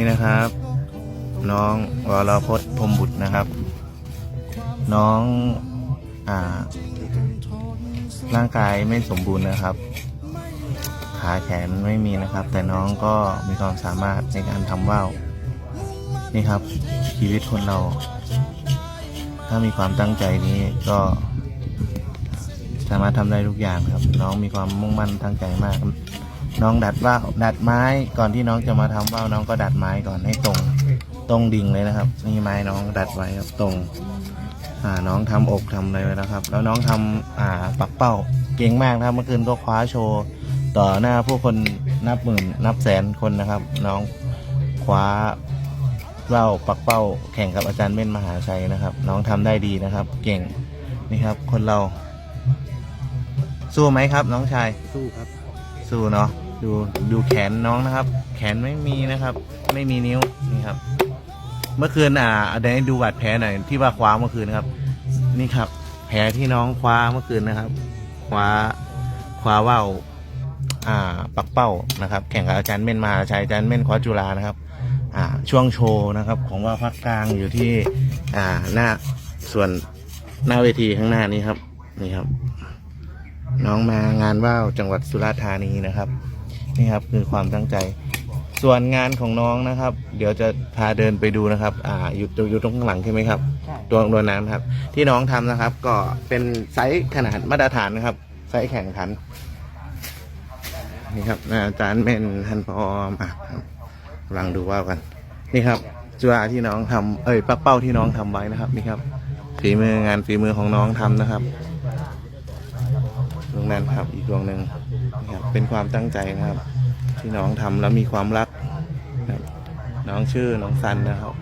นี่นะครับ น้องวรพจน์พรมบุตรนะครับ น้องอ่า ร่างกายไม่สมบูรณ์นะครับ ขาแขนไม่มีนะครับ แต่น้องก็มีความสามารถในการทำว่าวนี่ครับ ชีวิตคนเรา ถ้ามีความตั้งใจนี้ก็สามารถทำได้ทุกอย่างครับ น้องมีความมุ่งมั่นตั้งใจมาก น้องดัดว่าวดัดไม้ก่อนที่น้องจะมาทำว่าวน้องก็ดัดไม้ก่อนให้ตรงตรงดิ่งเลยนะครับนี่ไม้น้องดัดไว้ครับตรง อ่าน้องทำอกทำอะไรไว้แล้วครับ แล้วน้องทำอ่าปักเป้าเก่งมากนะครับเมื่อคืนก็คว้าโชว์ต่อหน้าผู้คนนับหมื่นนับแสนคนนะครับ น้องคว้าเป้าปักเป้าแข่งกับอาจารย์เม่นมหาชัยนะครับ น้องทำได้ดีนะครับ เก่งนี่ครับ คนเรา สู้ไหมครับ น้องชายสู้ครับ สู้เนาะดูดูแขนน้องนะครับ แขนไม่มีนะครับ ไม่มีนิ้วนี่ครับ เมื่อคืนอ่าเดี๋ยวให้ดูบาดแผลหน่อยที่ว่าคว้าเมื่อคืนนะครับ นี่ครับ แผลที่น้องคว้าเมื่อคืนนะครับคว้าคว้าว่าวอ่า ปักเป้านะครับ แข่งกับอาจารย์เม่นมาชัยอาจารย์เม่นคว้าจุฬานะครับ อ่า ช่วงโชว์นะครับ ของว่าวภาคกลางอยู่ที่ อ่าหน้าส่วนหน้าเวทีข้างหน้านี้ครับ นี่ครับ น้องมางานว่าวจังหวัดสุราษฎร์ธานีนะครับ นี่ครับคือความตั้งใจ ส่วนงานของน้องนะครับ เดี๋ยวจะพาเดินไปดูนะครับ อ่าอยู่อยู่ตรงข้างหลังใช่ไหมครับใช่ตัวตัวน้ำครับ ที่น้องทำนะครับ ก็เป็นไซส์ขนาดมาตรฐานนะครับ ไซส์แข่งขัน นี่ครับอาจารย์เม่นท่านพอมาครับกำลังดูว่าวกัน นี่ครับจุฬาที่น้องทำเอ้ยปักเป้าที่น้องทำไว้นะครับ นี่ครับฝีมืองานฝีมือของน้องทำนะครับดวง นั้นครับ อีกดวงหนึ่งนี่ครับเป็นความตั้งใจนะครับ ที่น้องทำแล้วมีความรักนะครับน้องชื่อน้องซันนะครับ